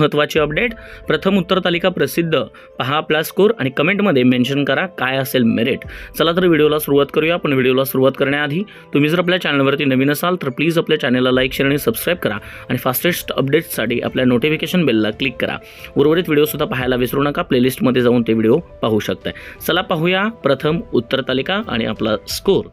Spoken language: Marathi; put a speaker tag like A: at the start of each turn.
A: महत्त्वाची अपडेट. प्रथम उत्तर तालिका प्रसिद्ध. पहा आपला स्कोर आणि कमेंटमध्ये मेन्शन करा काय असेल मेरिट. चला तर व्हिडिओला सुरुवात करूया. पण व्हिडिओला सुरुवात करण्याआधी तुम्ही जर आपल्या चॅनलवरती नवीन असाल तर प्लीज आपल्या चॅनलला लाईक शेअर आणि सबस्क्राईब करा आणि फास्टेस्ट अपडेट्ससाठी आपल्या नोटिफिकेशन बेलला क्लिक करा. उर्वरित व्हिडिओसुद्धा पाहायला विसरू नका. प्लेलिस्टमध्ये जाऊन ते व्हिडिओ पाहू शकताय. चला पाहूया प्रथम उत्तर तालिका आणि आपला स्कोर.